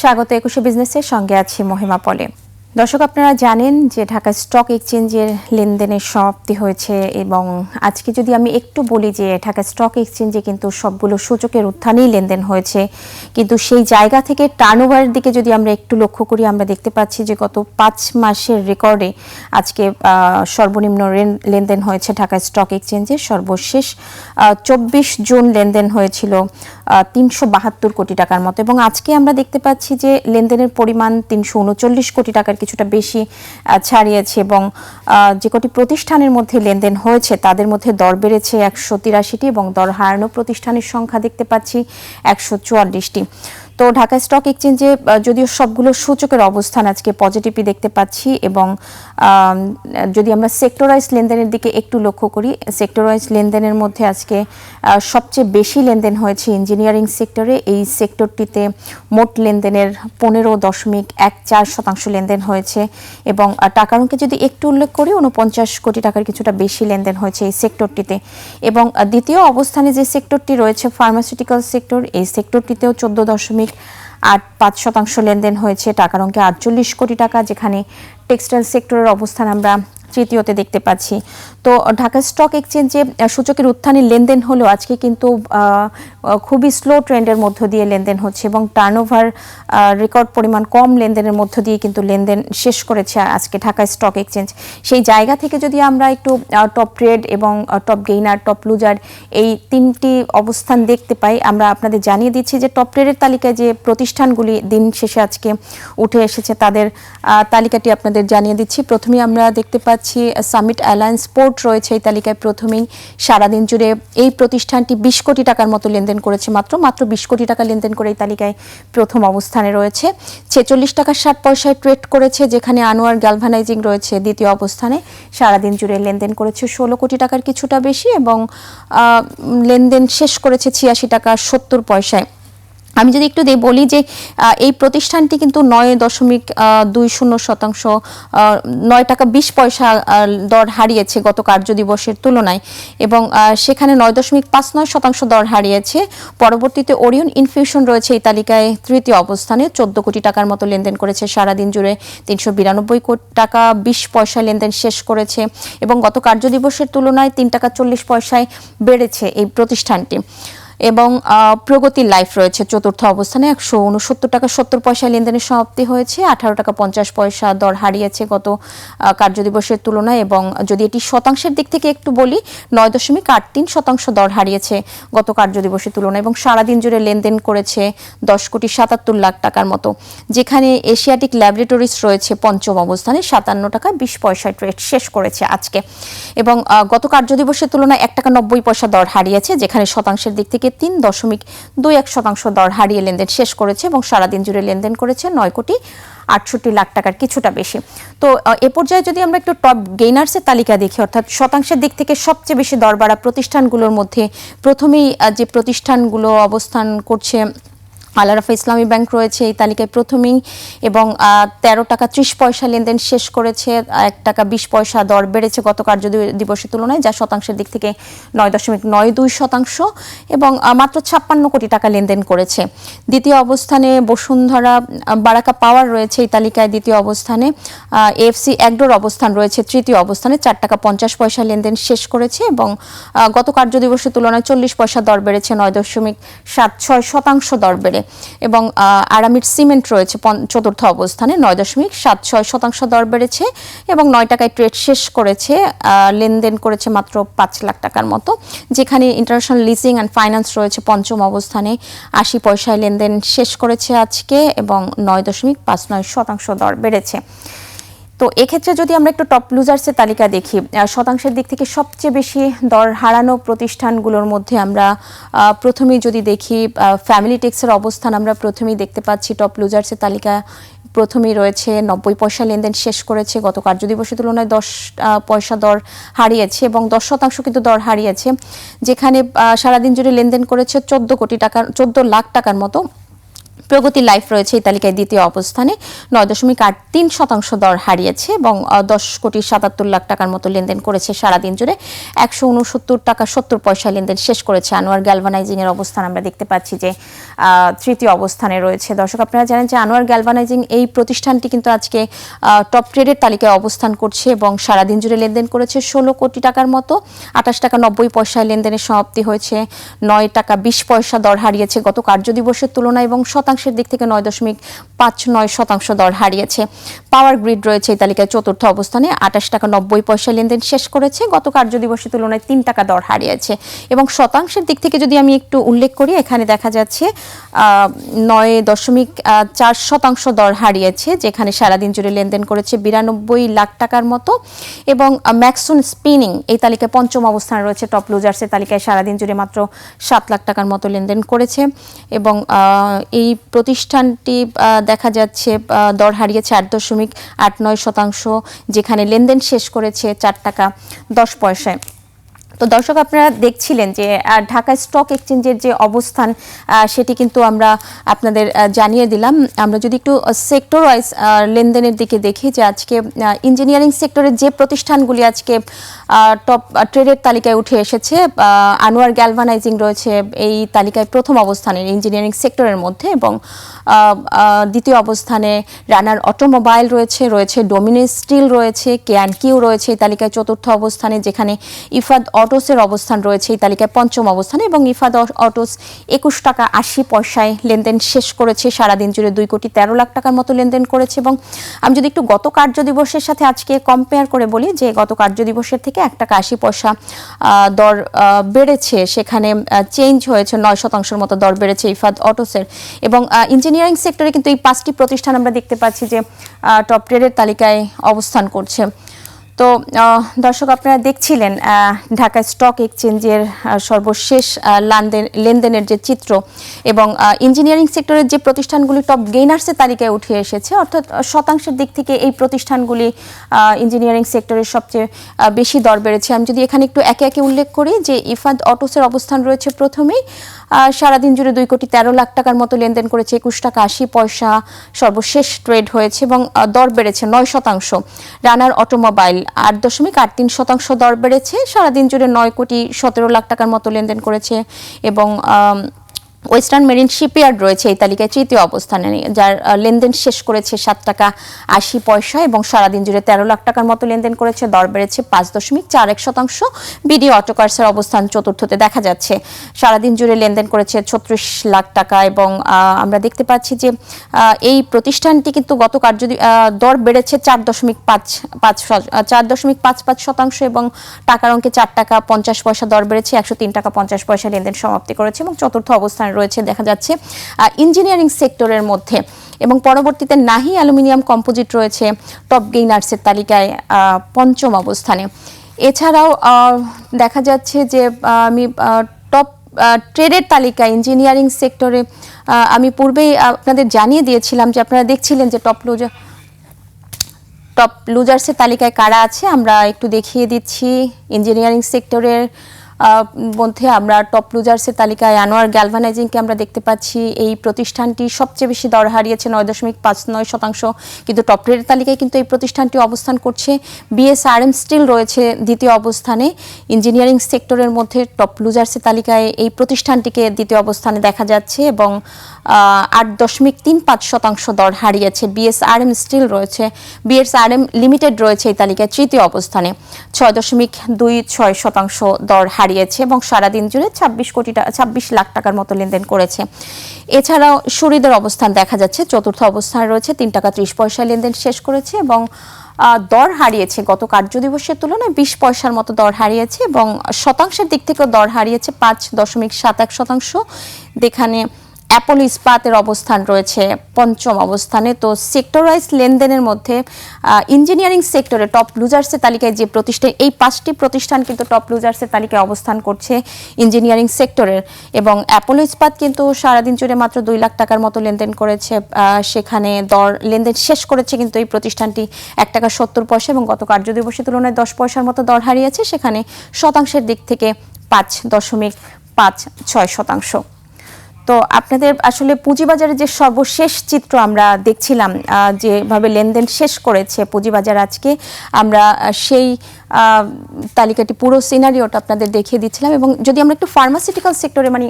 স্বাগত একুশে বিজনেসের সঙ্গে আছি মহিমা পলে। দর্শক, আপনারা জানেন যে ঢাকা স্টক এক্সচেঞ্জের লেনদেনের সমাপ্তি হয়েছে এবং আজকে যদি আমি একটু বলি যে ঢাকা স্টক এক্সচেঞ্জে কিন্তু সবগুলো সূচকের উত্থানেই লেনদেন হয়েছে। কিন্তু সেই জায়গা থেকে টার্নওভারের দিকে যদি আমরা একটু লক্ষ্য করি, আমরা দেখতে পাচ্ছি যে গত পাঁচ মাসের রেকর্ডে আজকে সর্বনিম্ন লেনদেন হয়েছে ঢাকা স্টক এক্সচেঞ্জে। সর্বশেষ চব্বিশ জুন লেনদেন হয়েছিল। তিনশো বাহাত্তর কোটি টাকার মতো। এবং আজকে আমরা দেখতে পাচ্ছি যে লেনদেনের পরিমাণ তিনশো উনচল্লিশ কোটি টাকার কিছুটা বেশি ছাড়িয়েছে এবং যে কটি প্রতিষ্ঠানের মধ্যে লেনদেন হয়েছে তাদের মধ্যে দর বেড়েছে একশো তিরাশিটি এবং দর হারানো প্রতিষ্ঠানের সংখ্যা দেখতে পাচ্ছি একশো চুয়াল্লিশটি। তো ঢাকা স্টক এক্সচেঞ্জে যদিও সবগুলো সূচকের অবস্থান আজকে পজিটিভই দেখতে পাচ্ছি এবং যদি আমরা সেক্টরাইজ লেনদেনের দিকে একটু লক্ষ্য করি সেক্টরাইজ লেনদেনের মধ্যে আজকে সবচেয়ে বেশি লেনদেন হয়েছে ইঞ্জিনিয়ারিং সেক্টরে এই সেক্টরটিতে মোট লেনদেনের পনেরো দশমিক এক চার শতাংশ লেনদেন হয়েছে এবং টাকার অঙ্কে যদি একটু উল্লেখ করি উনপঞ্চাশ কোটি টাকার কিছুটা বেশি লেনদেন হয়েছে এই সেক্টরটিতে এবং দ্বিতীয় অবস্থানে যে সেক্টরটি রয়েছে ফার্মাসিউটিক্যাল সেক্টর এই সেক্টরটিতেও চোদ্দ দশমিক আট পাঁচ শতাংশ লেনদেন হয়েছে। টাকার অঙ্কে আটচল্লিশ কোটি টাকা, যেখানে টেক্সটাইল সেক্টরের অবস্থান আমরা তৃতীয়তে দেখতে পাচ্ছি। তো, ঢাকা স্টক এক্সচেঞ্জে সূচকের উত্থানে লেনদেন হলেও আজকে কিন্তু খুবই স্লো ট্রেন্ডের মধ্য দিয়ে লেনদেন হচ্ছে এবং টার্নওভার রেকর্ড পরিমাণ কম লেনদেনের মধ্য দিয়ে কিন্তু লেনদেন শেষ করেছে আজকে ঢাকা স্টক এক্সচেঞ্জ। সেই জায়গা থেকে যদি আমরা একটু টপ ট্রেড এবং টপ গেইনার টপ লুজার এই তিনটি অবস্থান দেখতে পাই, আমরা আপনাদের জানিয়ে দিচ্ছি যে টপ ট্রেডের তালিকায় যে প্রতিষ্ঠানগুলি দিন শেষে আজকে উঠে এসেছে তাদের তালিকাটি আপনাদের জানিয়ে দিচ্ছি। প্রথমেই আমরা দেখতে পাচ্ছি সামিট অ্যালায়েন্স পোর্ট রয়েছে এই তালিকায় প্রথমেই। সারাদিন জুড়ে এই প্রতিষ্ঠানটি বিশ কোটি টাকার মতো লেনদেন করেছে মাত্র মাত্র বিশ কোটি টাকা লেনদেন করে এই তালিকায় প্রথম অবস্থানে রয়েছে। ছেচল্লিশ টাকা ষাট পয়সায় ট্রেড করেছে, যেখানে আনোয়ার গ্যালভানাইজিং রয়েছে দ্বিতীয় অবস্থানে। সারাদিন জুড়ে লেনদেন করেছে ষোলো কোটি টাকার কিছুটা বেশি এবং লেনদেন শেষ করেছে ছিয়াশি টাকা সত্তর পয়সায়। আমি যদি একটু বলি যে এই প্রতিষ্ঠানটি কিন্তু নয় দশমিক দুই শূন্য শতাংশ নয় টাকা বিশ পয়সা দর হারিয়েছে গত কার্য দিবসের তুলনায় এবং সেখানে নয় দশমিক পাঁচ নয় শতাংশ দর হারিয়েছে। পরবর্তীতে ওরিয়ন ইনফিউশন রয়েছে এই তালিকায় তৃতীয় অবস্থানে। চোদ্দ কোটি টাকার মতো লেনদেন করেছে সারাদিন জুড়ে। তিনশো বিরানব্বই কোটি টাকা বিশ পয়সা লেনদেন শেষ করেছে এবং গত কার্য দিবসের তুলনায় তিন টাকা চল্লিশ পয়সায় বেড়েছে এই প্রতিষ্ঠানটি। এবং প্রগতি লাইফ রয়েছে চতুর্থ অবস্থানে। একশো উনসত্তর টাকা সত্তর পয়সা লেনদেনের সমাপ্তি হয়েছে। আঠারো টাকা পঞ্চাশ পয়সা দর হারিয়েছে গত কার্যদিবসের তুলনায় এবং যদি এটি শতাংশের দিক থেকে একটু বলি, নয় দশমিক আট তিন শতাংশ দর হারিয়েছে গত কার্যদিবসের তুলনায় এবং সারাদিন জুড়ে লেনদেন করেছে দশ কোটি সাতাত্তর লাখ টাকার মতো। যেখানে এশিয়াটিক ল্যাবরেটরিজ রয়েছে পঞ্চম অবস্থানে, সাতান্ন টাকা বিশ পয়সায় ট্রেড শেষ করেছে আজকে। এবং গত কার্যদিবসের তুলনায় এক টাকা নব্বই পয়সা দর হারিয়েছে, যেখানে শতাংশের দিক থেকে তিন দশমিক দুই এক শতাংশ দর হারিয়ে লেনদেন শেষ করেছে এবং সারাদিন জুড়ে লেনদেন করেছে নয় কোটি আটষট্টি লাখ টাকার কিছুটা বেশি। তো এ পর্যায়ে যদি আমরা একটু টপ গেইনার্সের তালিকা দেখি, অর্থাৎ শতাংশের দিক থেকে সবচেয়ে বেশি দর বাড়া প্রতিষ্ঠানগুলোর মধ্যে প্রথমেই যে প্রতিষ্ঠানগুলো অবস্থান করছে আলারাফা ইসলামী ব্যাংক রয়েছে এই তালিকায় প্রথমেই এবং তেরো টাকা ত্রিশ পয়সা লেনদেন শেষ করেছে, এক টাকা বিশ পয়সা দর বেড়েছে গত কার্য দিবসের তুলনায়, যা শতাংশের দিক থেকে নয় দশমিক নয় দুই শতাংশ এবং মাত্র ছাপ্পান্ন কোটি টাকা লেনদেন করেছে। দ্বিতীয় অবস্থানে বসুন্ধরা বারাকা পাওয়ার রয়েছে এই তালিকায় দ্বিতীয় অবস্থানে এফসি একডোর অবস্থান রয়েছে তৃতীয় অবস্থানে, চার টাকা পঞ্চাশ পয়সা লেনদেন শেষ করেছে এবং গত কার্য দিবসের তুলনায় চল্লিশ পয়সা দর বেড়েছে, নয় দশমিক সাত ছয় শতাংশ দর বেড়ে। এবং আহ, আরামিড সিমেন্ট রয়েছে চতুর্থ অবস্থানে নয় দশমিক সাত ছয় শতাংশ দর বেড়েছে এবং নয় টাকায় ট্রেড শেষ করেছে লেনদেন করেছে মাত্র পাঁচ লাখ টাকার মতো। যেখানে ইন্টারন্যাশনাল লিজিং অ্যান্ড ফাইন্যান্স রয়েছে পঞ্চম অবস্থানে আশি পয়সায় লেনদেন শেষ করেছে আজকে এবং নয় দশমিক পাঁচ নয় শতাংশ দর বেড়েছে। তো এক্ষেত্রে যদি আমরা একটু টপ লুজার্সের তালিকা দেখি শতাংশের দিক থেকে সবচেয়ে বেশি দর হারানো প্রতিষ্ঠানগুলোর মধ্যে আমরা প্রথমেই যদি দেখি ফ্যামিলি টেক্সের অবস্থান আমরা প্রথমেই দেখতে পাচ্ছি টপ লুজার্সের তালিকা। প্রথমেই রয়েছে নব্বই পয়সা লেনদেন শেষ করেছে গত কার্যদিবসের তুলনায় দশ পয়সা দর হারিয়েছে এবং দশ শতাংশ কিন্তু দর হারিয়েছে, যেখানে সারাদিন জুড়ে লেনদেন করেছে চোদ্দ কোটি টাকার, চোদ্দ লাখ টাকার মতো। প্রগতি লাইফ রয়েছে এই তালিকায় দ্বিতীয় অবস্থানে। নয় দশমিক আট তিন শতাংশ দর হারিয়েছে এবং দশ কোটি সাতাত্তর লাখ টাকার মতো লেনদেন করেছে সারাদিন জুড়ে। একশো উনসত্তর টাকা সত্তর পয়সা লেনদেন শেষ করেছে আনোয়ার গ্যালভানাইজিং এর অবস্থান। আমরা দেখতে পাচ্ছি যে তৃতীয় অবস্থানে রয়েছে। দর্শক, আপনারা জানেন যে আনোয়ার গ্যালভানাইজিং এই প্রতিষ্ঠানটি কিন্তু আজকে টপ ট্রেডের তালিকায় অবস্থান করছে এবং সারাদিন জুড়ে লেনদেন করেছে ষোলো কোটি টাকার মতো। আঠাশ টাকা নব্বই পয়সায় লেনদেনের সমাপ্তি হয়েছে। নয় টাকা বিশ পয়সা দর হারিয়েছে গত কার্যদিবসের তুলনায় এবং শতাংশের দিক থেকে নয় দশমিক পাঁচ নয় শতাংশ দর হারিয়েছে। পাওয়ার গ্রিড রয়েছে এই তালিকায় চতুর্থ অবস্থানে। আঠাশ টাকা নব্বই পয়সা লেনদেন শেষ করেছে। গত কার্যদিবসের তুলনায় তিন টাকা দর হারিয়েছে। এবং শতাংশের দিক থেকে যদি আমি একটু উল্লেখ করি, এখানে দেখা যাচ্ছে নয় দশমিক চার শতাংশ দর হারিয়েছে, যেখানে সারাদিন জুড়ে লেনদেন করেছে বিরানব্বই লাখ টাকার মতো। এবং ম্যাক্সুন স্পিনিং এই তালিকায় পঞ্চম অবস্থানে রয়েছে। টপ লুজার্সের তালিকায় সারাদিন জুড়ে মাত্র সাত লাখ টাকার মতো লেনদেন করেছে। এবং এই প্রতিষ্ঠানটি দেখা যাচ্ছে দর হারিয়েছে আট দশমিক আট নয় শতাংশ, যেখানে লেনদেন শেষ করেছে চার টাকা দশ পয়সায়। তো দর্শক আপনারা দেখছিলেন যে ঢাকা স্টক এক্সচেঞ্জের যে অবস্থান সেটি কিন্তু আমরা আপনাদের জানিয়ে দিলাম। আমরা যদি একটু সেক্টর ওয়াইজ লেনদেনের দিকে দেখি যে আজকে ইঞ্জিনিয়ারিং সেক্টরের যে প্রতিষ্ঠানগুলি আজকে টপ ট্রেডের তালিকায় উঠে এসেছে আনোয়ার গ্যালভানাইজিং রয়েছে, এই তালিকায় প্রথম অবস্থানে ইঞ্জিনিয়ারিং সেক্টরের মধ্যে এবং দ্বিতীয় অবস্থানে রানার অটোমোবাইল রয়েছে রয়েছে ডোমিনেস স্টিল রয়েছে কেয়ান কিউ রয়েছে, এই তালিকায় চতুর্থ অবস্থানে যেখানে ইফাদ অটোসের অবস্থান রয়েছে এই তালিকায় পঞ্চম অবস্থানে এবং ইফাদ অটোস একুশ টাকা আশি পয়সায় লেনদেন শেষ করেছে। সারাদিন জুড়ে দুই কোটি তেরো লাখ টাকার মতো লেনদেন করেছে এবং আমি যদি একটু গত কার্য দিবসের সাথে আজকে কম্পেয়ার করে বলি যে গত কার্য দিবসের থেকে এক টাকা আশি পয়সা দর বেড়েছে। সেখানে চেঞ্জ হয়েছে, নয় শতাংশের মতো দর বেড়েছে ইফাদ অটোসের। এবং ইঞ্জিনিয়ারিং সেক্টরে কিন্তু এই পাঁচটি প্রতিষ্ঠান আমরা দেখতে পাচ্ছি যে টপ ট্রেডের তালিকায় অবস্থান করছে। তো দর্শক আপনারা দেখছিলেন ঢাকা স্টক এক্সচেঞ্জের সর্বশেষ লেনদেনের যে চিত্র এবং ইঞ্জিনিয়ারিং সেক্টরের যে প্রতিষ্ঠানগুলি টপ গেইনার্সের তালিকায় উঠে এসেছে, অর্থাৎ শতাংশের দিক থেকে এই প্রতিষ্ঠানগুলি ইঞ্জিনিয়ারিং সেক্টরের সবচেয়ে বেশি দর বেড়েছে। আমি যদি এখানে একটু একে একে উল্লেখ করি যে ইফাদ অটোসের অবস্থান রয়েছে প্রথমেই সারাদিন জুড়ে দুই কোটি তেরো লাখ টাকার মতো লেনদেন করেছে, একুশ টাকা আশি পয়সা সর্বশেষ ট্রেড হয়েছে এবং দর বেড়েছে নয় শতাংশ। রানার অটোমোবাইল আট দশমিক আট তিন শতাংশ দর বেড়েছে। সারাদিন জুড়ে নয় কোটি সতেরো লাখ টাকার মতো লেনদেন করেছে এবং ওয়েস্টার্ন মেরিন শিপইয়ার্ড রয়েছে এই তালিকায় তৃতীয় অবস্থানে যার লেনদেন শেষ করেছে সাত টাকা আশি পয়সা এবং সারাদিন জুড়ে তেরো লাখ টাকার মতো লেনদেন করেছে, দর বেড়েছে পাঁচ দশমিক চার এক শতাংশ। বিডি অটোকার্সের অবস্থান চতুর্থতে দেখা যাচ্ছে। সারাদিন জুড়ে লেনদেন করেছে ছত্রিশ লাখ টাকা এবং আমরা দেখতে পাচ্ছি যে এই প্রতিষ্ঠানটি কিন্তু গত কার্য দর বেড়েছে চার দশমিক পাঁচ পাঁচ চার দশমিক পাঁচ পাঁচ শতাংশ এবং টাকার অঙ্কে চার টাকা পঞ্চাশ পয়সা দর বেড়েছে, একশো তিন টাকা পঞ্চাশ পয়সা লেনদেন সমাপ্তি করেছে এবং চতুর্থ অবস্থানে রয়েছে, দেখা যাচ্ছে ইঞ্জিনিয়ারিং সেক্টরের মধ্যে। এবং পরবর্তীতে নাহি অ্যালুমিনিয়াম কম্পোজিট রয়েছে টপ গেইনার্সের তালিকায় পঞ্চম অবস্থানে। এছাড়াও দেখা যাচ্ছে যে আমি টপ ট্রেডের তালিকা ইঞ্জিনিয়ারিং সেক্টরে আমি পূর্বেই আপনাদের জানিয়ে দিয়েছিলাম যে, আপনারা দেখছিলেন যে টপ লুজার টপ লুজার্সের তালিকায় কারা আছে। আমরা একটু দেখিয়ে দিচ্ছি ইঞ্জিনিয়ারিং সেক্টরের মধ্যে আমরা টপ লুজার্সের তালিকায় আনোয়ার গ্যালভানাইজিংকে আমরা দেখতে পাচ্ছি। এই প্রতিষ্ঠানটি সবচেয়ে বেশি দর হারিয়েছে নয় দশমিক পাঁচ নয় শতাংশ, কিন্তু টপ ট্রেডের তালিকায় কিন্তু এই প্রতিষ্ঠানটি অবস্থান করছে। বিএসআরএম স্টিল রয়েছে দ্বিতীয় অবস্থানে। ইঞ্জিনিয়ারিং সেক্টরের মধ্যে টপ লুজার্সের তালিকায় এই প্রতিষ্ঠানটিকে দ্বিতীয় অবস্থানে দেখা যাচ্ছে এবং আট দশমিক তিন পাঁচ শতাংশ দর হারিয়েছে। বিএসআরএম স্টিল রয়েছে। বিএসআরএম লিমিটেড রয়েছে এই তালিকায় তৃতীয় অবস্থানে। ছয় দশমিক দুই ছয় শতাংশ দর হারিয়েছে এবং সারাদিন জুড়ে ছাব্বিশ কোটি টাকা, ছাব্বিশ লাখ টাকার মতো লেনদেন করেছে। এছাড়াও সুরিদের অবস্থান দেখা যাচ্ছে। চতুর্থ অবস্থানে রয়েছে তিন টাকা ত্রিশ পয়সা লেনদেন শেষ করেছে এবং দর হারিয়েছে। গত কার্য দিবসের তুলনায় বিশ পয়সার মতো দর হারিয়েছে এবং শতাংশের দিক থেকেও দর হারিয়েছে পাঁচ দশমিক সাত এক শতাংশ। যেখানে অ্যাপোলো ইস্পাতের অবস্থান রয়েছে, পঞ্চম অবস্থানে। তো সেক্টরাইজ লেনদেনের মধ্যে ইঞ্জিনিয়ারিং সেক্টরে টপ লুজার্সের তালিকায় যে প্রতিষ্ঠান এই পাঁচটি প্রতিষ্ঠান কিন্তু টপ লুজার্সের তালিকায় অবস্থান করছে ইঞ্জিনিয়ারিং সেক্টরের এবং অ্যাপোলো ইস্পাত কিন্তু সারাদিন জুড়ে মাত্র দুই লাখ টাকার মতো লেনদেন করেছে সেখানে দর, লেনদেন শেষ করেছে কিন্তু এই প্রতিষ্ঠানটি এক টাকা সত্তর পয়সা এবং গত কার্য দিবসের তুলনায় দশ পয়সার মতো দর হারিয়েছে, সেখানে শতাংশের দিক থেকে পাঁচ দশমিক পাঁচ ছয় শতাংশ। তো আপনাদের আসলে পুঁজিবাজারের যে সর্বশেষ চিত্র আমরা দেখছিলাম যেভাবে লেনদেন শেষ করেছে পুঁজিবাজার আজকে, আমরা সেই তালিকাটি, পুরো সিনারিওটা আপনাদের দেখিয়ে দিচ্ছিলাম। এবং যদি আমরা একটু ফার্মাসিউটিক্যাল সেক্টরে মানে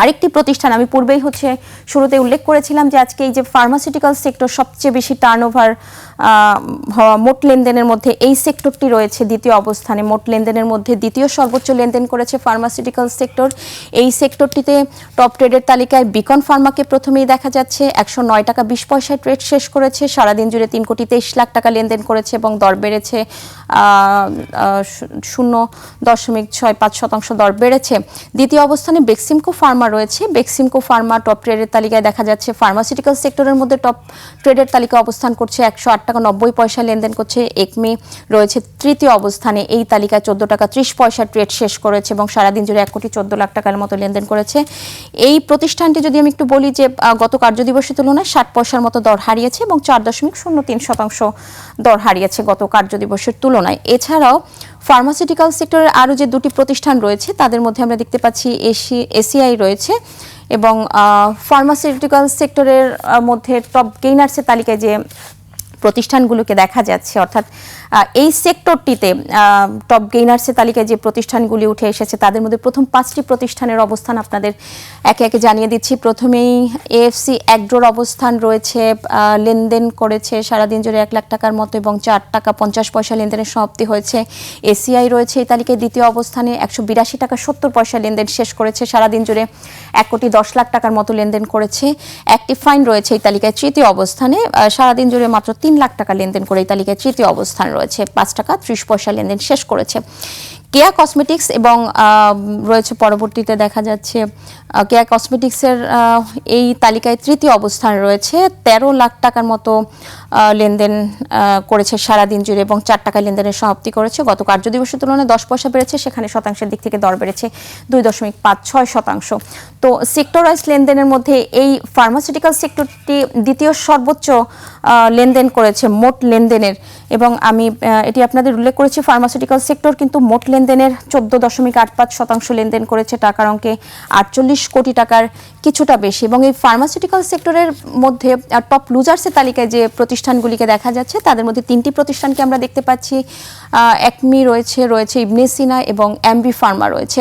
আরেকটি প্রতিষ্ঠান, আমি পূর্বেই হচ্ছে শুরুতে উল্লেখ করেছিলাম যে আজকে এই যে ফার্মাসিউটিক্যাল সেক্টর সবচেয়ে বেশি টার্নওভার মোট লেনদেনের মধ্যে এই সেক্টরটি রয়েছে দ্বিতীয় অবস্থানে। মোট লেনদেনের মধ্যে দ্বিতীয় সর্বোচ্চ লেনদেন করেছে ফার্মাসিউটিক্যাল সেক্টর এই সেক্টরটিতে টপ ট্রেডের তালিকায় বিকন ফার্মাকে প্রথমেই দেখা যাচ্ছে। একশো নয় টাকা বিশ পয়সায় ট্রেড শেষ করেছে। সারাদিন জুড়ে তিন কোটি তেইশ লাখ টাকা লেনদেন করেছে এবং দর বেড়েছে শূন্য দশমিক ছয় পাঁচ শতাংশ দর বেড়েছে। দ্বিতীয় অবস্থানে বেক্সিমকো ফার্মা রয়েছে। বেক্সিমকো ফার্মা টপ ট্রেডের তালিকায় দেখা যাচ্ছে। ফার্মাসিউটিক্যাল সেক্টরের মধ্যে টপ ট্রেডের তালিকা অবস্থান করছে একশো আট টাকা নব্বই পয়সা লেনদেন করছে। একমি রয়েছে তৃতীয় অবস্থানে। এই তালিকায় চোদ্দ টাকা ত্রিশ পয়সা ট্রেড শেষ করেছে এবং সারাদিন জুড়ে এক কোটি চোদ্দ লাখ টাকার মতো লেনদেন করেছে। এই প্রতিষ্ঠানটি যদি আমি একটু বলি যে গত কার্যদিবসের তুলনায় ষাট পয়সার মতো দর হারিয়েছে এবং চার দশমিক শূন্য তিন শতাংশ দর হারিয়েছে গত কার্যদিবসের তুলনায়। এছাড়াও ফার্মাসিউটিক্যাল সেক্টরের আরও যে দুটি প্রতিষ্ঠান রয়েছে, তাদের মধ্যে আমরা দেখতে পাচ্ছি এসি, এসিআই রয়েছে এবং ফার্মাসিউটিক্যাল সেক্টরের মধ্যে টপ গেইনার্সের তালিকায় যে প্রতিষ্ঠানগুলোকে দেখা যাচ্ছে, অর্থাৎ এই সেক্টরটিতে টপ গেইনার্সের তালিকায় যে প্রতিষ্ঠানগুলি উঠে এসেছে, তাদের মধ্যে প্রথম পাঁচটি প্রতিষ্ঠানের অবস্থান আপনাদের একে একে জানিয়ে দিচ্ছি। প্রথমেই এএফসি একড্রোর অবস্থান রয়েছে লেনদেন করেছে সারাদিন জুড়ে এক লাখ টাকার মতো এবং চার টাকা পঞ্চাশ পয়সা লেনদেনের সমাপ্তি হয়েছে। এসিআই রয়েছে এই তালিকায়, দ্বিতীয় অবস্থানে একশো বিরাশি টাকা সত্তর পয়সা লেনদেন শেষ করেছে, সারাদিন জুড়ে এক কোটি দশ লাখ টাকার মতো লেনদেন করেছে। অ্যাক্টিভ ফাইন রয়েছে এই তালিকায়, তৃতীয় অবস্থানে সারাদিন জুড়ে মাত্র তিন লাখ টাকা লেনদেন করে এই তালিকায় তৃতীয় অবস্থান রয়েছে। পাঁচ টাকা ত্রিশ পয়সা লেনদেন শেষ করেছে। কেয়া কসমেটিক্স এবং রয়েছে পরবর্তীতে দেখা যাচ্ছে কেয়া কসমেটিক্সের এই তালিকায় তৃতীয় অবস্থান রয়েছে। তেরো লাখ টাকার মতো লেনদেন করেছে সারাদিন জুড়ে এবং চার টাকা লেনদেনের সমাপ্তি করেছে। গত কার্যদিবসের তুলনায় দশ পয়সা বেড়েছে, সেখানে শতাংশের দিক থেকে দর বেড়েছে দুই দশমিক পাঁচ ছয় শতাংশ। তো সেক্টর ওয়াইজ লেনদেনের মধ্যে এই ফার্মাসিউটিক্যাল সেক্টরটি দ্বিতীয় সর্বোচ্চ লেনদেন করেছে মোট লেনদেনের এবং আমি এটি আপনাদের উল্লেখ করেছি ফার্মাসিউটিক্যাল সেক্টর কিন্তু মোট লেনদেনের চোদ্দ দশমিক আট পাঁচ শতাংশ লেনদেন করেছে টাকার অঙ্কে আটচল্লিশ কোটি টাকার কিছুটা বেশি। এবং এই ফার্মাসিউটিক্যাল সেক্টরের মধ্যে টপ লুজার্সের তালিকায় যে প্রতিষ্ঠানগুলিকে দেখা যাচ্ছে, তাদের মধ্যে তিনটি প্রতিষ্ঠানকে আমরা দেখতে পাচ্ছি। একমি রয়েছে রয়েছে ইবনেসিনা এবং অ্যাম্বি ফার্মা রয়েছে।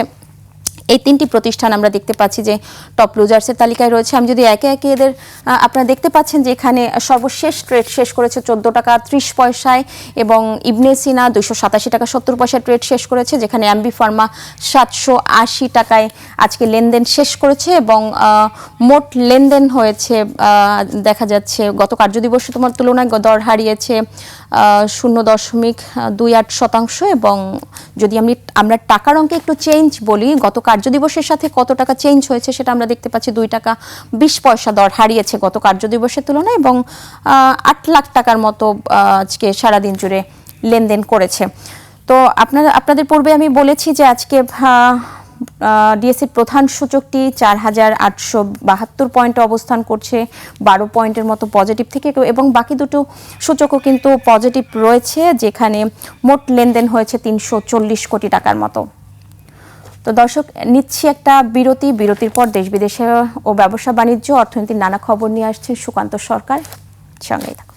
এই তিনটি প্রতিষ্ঠান আমরা দেখতে পাচ্ছি যে টপ লুজার্সের তালিকায় রয়েছে। আমি যদি একে একে এদের আপনারা দেখতে পাচ্ছেন যে এখানে সর্বশেষ ট্রেড শেষ করেছে চোদ্দ টাকা ত্রিশ পয়সায় এবং ইবনে সিনা দুইশো সাতাশি টাকা সত্তর পয়সায় ট্রেড শেষ করেছে, যেখানে অ্যাম্বি ফার্মা সাতশো আশি টাকায় আজকে লেনদেন শেষ করেছে এবং মোট লেনদেন হয়েছে দেখা যাচ্ছে গত কার্যদিবসে তোমার তুলনায় দর হারিয়েছে শূন্য দশমিক দুই আট শতাংশ এবং যদি আমি, আমরা টাকার অঙ্কে একটু চেঞ্জ বলি গত কার্যদিবসের সাথে কত টাকা চেঞ্জ হয়েছে সেটা আমরা দেখতে পাচ্ছি। দুই টাকা বিশ পয়সা দর হারিয়েছে গত কার্যদিবসের তুলনায় এবং আট লাখ টাকার মতো আজকে সারাদিন জুড়ে লেনদেন করেছে। তো আপনারা, আপনাদের পূর্বে আমি বলেছি যে আজকে ডিএসসির প্রধান সূচকটি চার হাজার আটশো বাহাত্তর পয়েন্টে অবস্থান করছে, বারো পয়েন্টের মতো পজিটিভ থেকে এবং বাকি দুটো সূচকও কিন্তু পজিটিভ রয়েছে, যেখানে মোট লেনদেন হয়েছে তিনশো চল্লিশ কোটি টাকার মতো। তো দর্শক, নিচ্ছি একটা বিরতি। বিরতির পর দেশ বিদেশে ও ব্যবসা বাণিজ্য অর্থনীতির নানা খবর নিয়ে আসছে সুকান্ত সরকার। সঙ্গেই থাকুন।